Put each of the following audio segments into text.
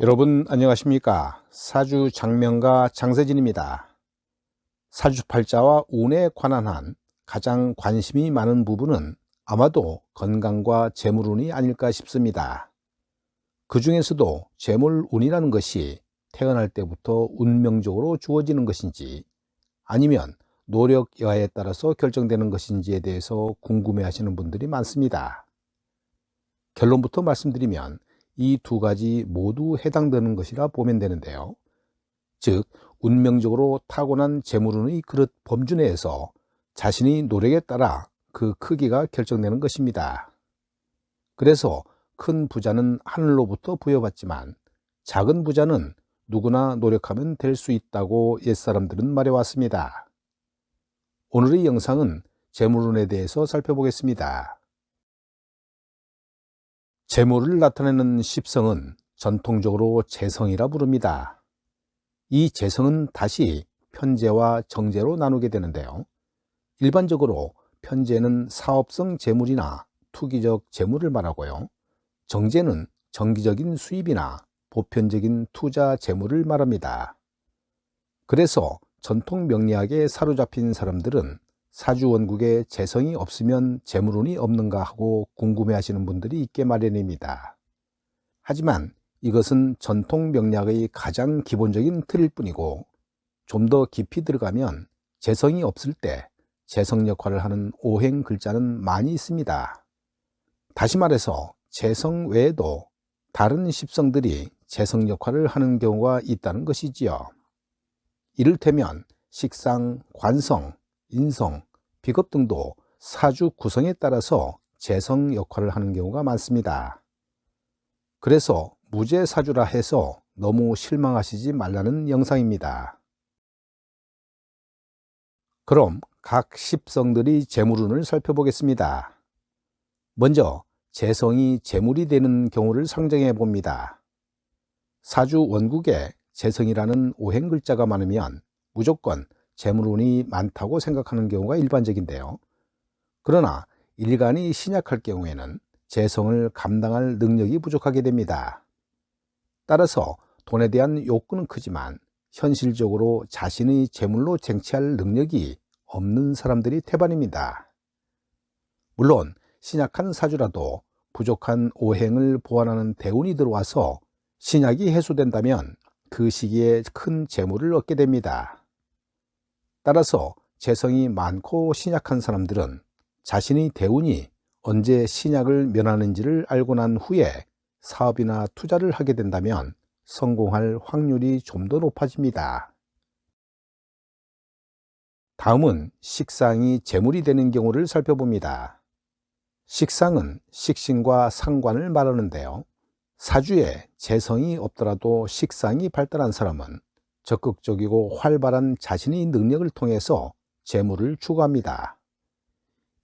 여러분 안녕하십니까? 사주 장명가 장세진입니다. 사주 팔자와 운에 관한 한 가장 관심이 많은 부분은 아마도 건강과 재물운이 아닐까 싶습니다. 그 중에서도 재물운이라는 것이 태어날 때부터 운명적으로 주어지는 것인지 아니면 노력 여하에 따라서 결정되는 것인지에 대해서 궁금해 하시는 분들이 많습니다. 결론부터 말씀드리면 이 두 가지 모두 해당되는 것이라 보면 되는데요. 즉, 운명적으로 타고난 재물운의 그릇 범주 내에서 자신의 노력에 따라 그 크기가 결정되는 것입니다. 그래서 큰 부자는 하늘로부터 부여받지만 작은 부자는 누구나 노력하면 될 수 있다고 옛사람들은 말해왔습니다. 오늘의 영상은 재물운에 대해서 살펴보겠습니다. 재물을 나타내는 십성은 전통적으로 재성이라 부릅니다. 이 재성은 다시 편재와 정재로 나누게 되는데요. 일반적으로 편재는 사업성 재물이나 투기적 재물을 말하고요. 정재는 정기적인 수입이나 보편적인 투자 재물을 말합니다. 그래서 전통 명리학에 사로잡힌 사람들은 사주 원국에 재성이 없으면 재물운이 없는가 하고 궁금해 하시는 분들이 있게 마련입니다. 하지만 이것은 전통 명략의 가장 기본적인 틀일 뿐이고 좀 더 깊이 들어가면 재성이 없을 때 재성 역할을 하는 오행 글자는 많이 있습니다. 다시 말해서 재성 외에도 다른 십성들이 재성 역할을 하는 경우가 있다는 것이지요. 이를테면 식상, 관성, 인성, 비겁 등도 사주 구성에 따라서 재성 역할을 하는 경우가 많습니다. 그래서 무죄 사주라 해서 너무 실망하시지 말라는 영상입니다. 그럼 각 십성들이 재물운을 살펴보겠습니다. 먼저 재성이 재물이 되는 경우를 상정해 봅니다. 사주 원국에 재성이라는 오행 글자가 많으면 무조건 재물운이 많다고 생각하는 경우가 일반적인데요. 그러나 일간이 신약할 경우에는 재성을 감당할 능력이 부족하게 됩니다. 따라서 돈에 대한 욕구는 크지만 현실적으로 자신의 재물로 쟁취할 능력이 없는 사람들이 태반입니다. 물론 신약한 사주라도 부족한 오행을 보완하는 대운이 들어와서 신약이 해소된다면 그 시기에 큰 재물을 얻게 됩니다. 따라서 재성이 많고 신약한 사람들은 자신의 대운이 언제 신약을 면하는지를 알고 난 후에 사업이나 투자를 하게 된다면 성공할 확률이 좀 더 높아집니다. 다음은 식상이 재물이 되는 경우를 살펴봅니다. 식상은 식신과 상관을 말하는데요. 사주에 재성이 없더라도 식상이 발달한 사람은 적극적이고 활발한 자신의 능력을 통해서 재물을 추구합니다.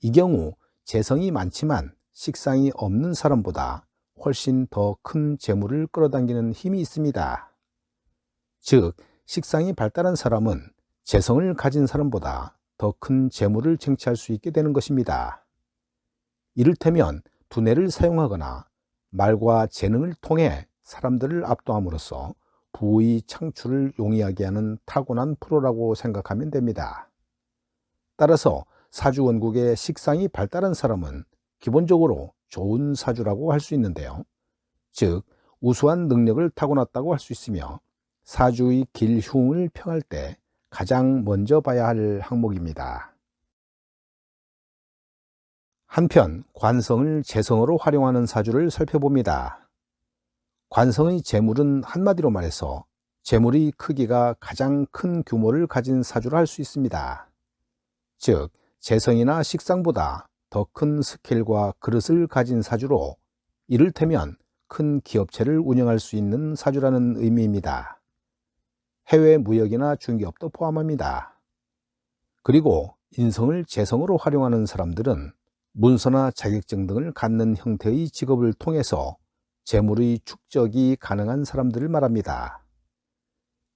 이 경우 재성이 많지만 식상이 없는 사람보다 훨씬 더 큰 재물을 끌어당기는 힘이 있습니다. 즉, 식상이 발달한 사람은 재성을 가진 사람보다 더 큰 재물을 쟁취할 수 있게 되는 것입니다. 이를테면 두뇌를 사용하거나 말과 재능을 통해 사람들을 압도함으로써 부의 창출을 용이하게 하는 타고난 프로라고 생각하면 됩니다. 따라서 사주 원국의 식상이 발달한 사람은 기본적으로 좋은 사주라고 할 수 있는데요. 즉, 우수한 능력을 타고났다고 할 수 있으며 사주의 길흉을 평할 때 가장 먼저 봐야 할 항목입니다. 한편 관성을 재성으로 활용하는 사주를 살펴봅니다. 관성의 재물은 한마디로 말해서 재물의 크기가 가장 큰 규모를 가진 사주를 할 수 있습니다. 즉, 재성이나 식상보다 더 큰 스케일과 그릇을 가진 사주로 이를테면 큰 기업체를 운영할 수 있는 사주라는 의미입니다. 해외 무역이나 중기업도 포함합니다. 그리고 인성을 재성으로 활용하는 사람들은 문서나 자격증 등을 갖는 형태의 직업을 통해서 재물의 축적이 가능한 사람들을 말합니다.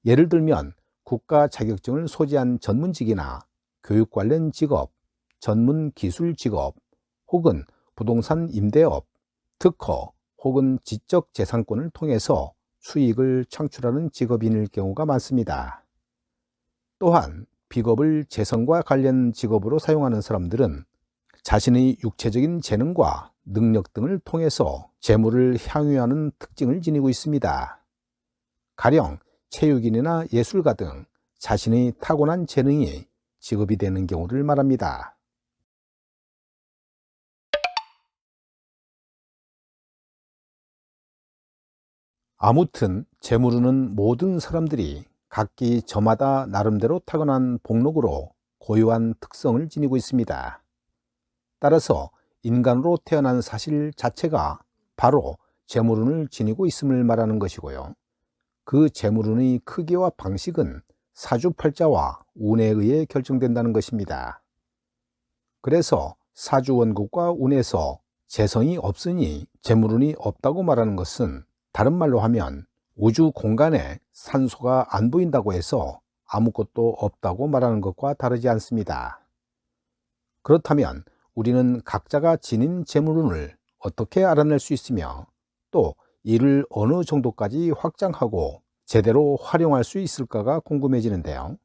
예를 들면 국가 자격증을 소지한 전문직이나 교육 관련 직업, 전문 기술 직업, 혹은 부동산 임대업, 특허 혹은 지적 재산권을 통해서 수익을 창출하는 직업인일 경우가 많습니다. 또한 비겁을 재성과 관련 직업으로 사용하는 사람들은 자신의 육체적인 재능과 능력 등을 통해서 재물을 향유하는 특징을 지니고 있습니다. 가령 체육인이나 예술가 등 자신의 타고난 재능이 직업이 되는 경우를 말합니다. 아무튼 재물운은 모든 사람들이 각기 저마다 나름대로 타고난 복록으로 고유한 특성을 지니고 있습니다. 따라서 인간으로 태어난 사실 자체가 바로 재물운을 지니고 있음을 말하는 것이고요. 그 재물운의 크기와 방식은 사주팔자와 운에 의해 결정된다는 것입니다. 그래서 사주원국과 운에서 재성이 없으니 재물운이 없다고 말하는 것은 다른 말로 하면 우주 공간에 산소가 안 보인다고 해서 아무것도 없다고 말하는 것과 다르지 않습니다. 그렇다면 우리는 각자가 지닌 재물운을 어떻게 알아낼 수 있으며 또 이를 어느 정도까지 확장하고 제대로 활용할 수 있을까가 궁금해지는데요.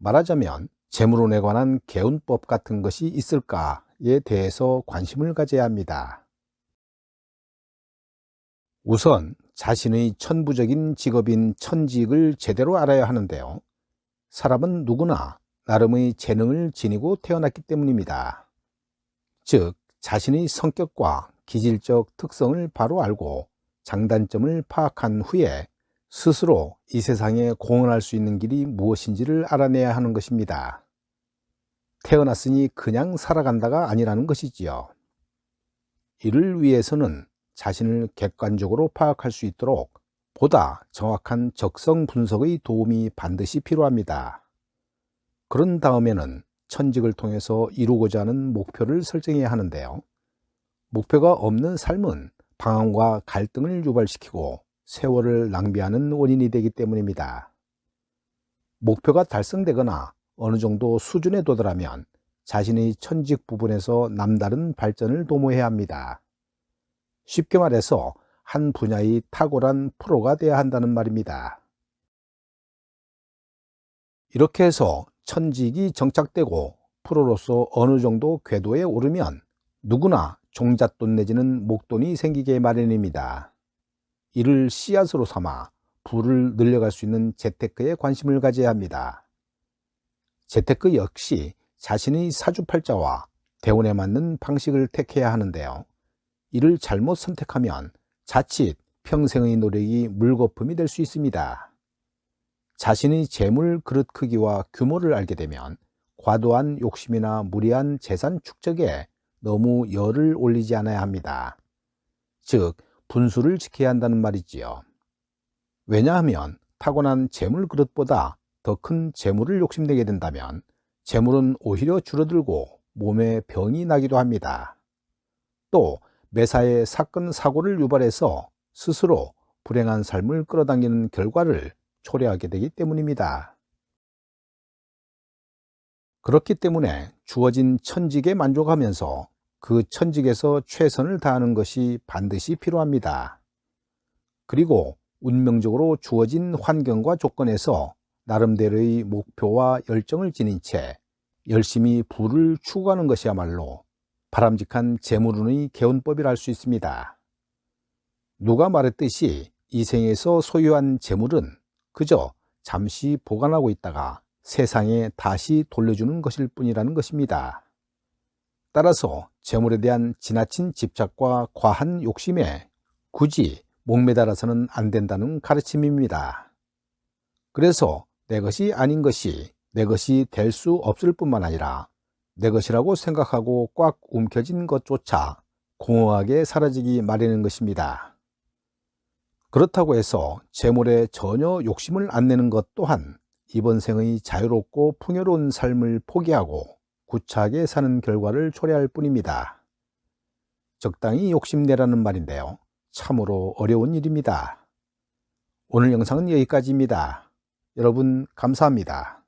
말하자면 재물운에 관한 개운법 같은 것이 있을까에 대해서 관심을 가져야 합니다. 우선 자신의 천부적인 직업인 천직을 제대로 알아야 하는데요. 사람은 누구나 나름의 재능을 지니고 태어났기 때문입니다. 즉, 자신의 성격과 기질적 특성을 바로 알고 장단점을 파악한 후에 스스로 이 세상에 공헌할 수 있는 길이 무엇인지를 알아내야 하는 것입니다. 태어났으니 그냥 살아간다가 아니라는 것이지요. 이를 위해서는 자신을 객관적으로 파악할 수 있도록 보다 정확한 적성 분석의 도움이 반드시 필요합니다. 그런 다음에는 천직을 통해서 이루고자 하는 목표를 설정해야 하는데요. 목표가 없는 삶은 방황과 갈등을 유발시키고 세월을 낭비하는 원인이 되기 때문입니다. 목표가 달성되거나 어느 정도 수준에 도달하면 자신의 천직 부분에서 남다른 발전을 도모해야 합니다. 쉽게 말해서 한 분야의 탁월한 프로가 되어야 한다는 말입니다. 이렇게 해서 천직이 정착되고 프로로서 어느 정도 궤도에 오르면 누구나 종잣돈 내지는 목돈이 생기게 마련입니다. 이를 씨앗으로 삼아 부를 늘려갈 수 있는 재테크에 관심을 가져야 합니다. 재테크 역시 자신의 사주팔자와 대운에 맞는 방식을 택해야 하는데요. 이를 잘못 선택하면 자칫 평생의 노력이 물거품이 될 수 있습니다. 자신의 재물 그릇 크기와 규모를 알게 되면 과도한 욕심이나 무리한 재산 축적에 너무 열을 올리지 않아야 합니다. 즉, 분수를 지켜야 한다는 말이지요. 왜냐하면 타고난 재물 그릇보다 더 큰 재물을 욕심내게 된다면 재물은 오히려 줄어들고 몸에 병이 나기도 합니다. 또 매사에 사건 사고를 유발해서 스스로 불행한 삶을 끌어당기는 결과를 초래하게 되기 때문입니다. 그렇기 때문에 주어진 천직에 만족하면서 그 천직에서 최선을 다하는 것이 반드시 필요합니다. 그리고 운명적으로 주어진 환경과 조건에서 나름대로의 목표와 열정을 지닌 채 열심히 부를 추구하는 것이야말로 바람직한 재물운의 개운법이라 할 수 있습니다. 누가 말했듯이 이 생에서 소유한 재물은 그저 잠시 보관하고 있다가 세상에 다시 돌려주는 것일 뿐이라는 것입니다. 따라서 재물에 대한 지나친 집착과 과한 욕심에 굳이 목매달아서는 안 된다는 가르침입니다. 그래서 내 것이 아닌 것이 내 것이 될 수 없을 뿐만 아니라 내 것이라고 생각하고 꽉 움켜진 것조차 공허하게 사라지기 마련인 것입니다. 그렇다고 해서 재물에 전혀 욕심을 안 내는 것 또한 이번 생의 자유롭고 풍요로운 삶을 포기하고 구차하게 사는 결과를 초래할 뿐입니다. 적당히 욕심내라는 말인데요. 참으로 어려운 일입니다. 오늘 영상은 여기까지입니다. 여러분 감사합니다.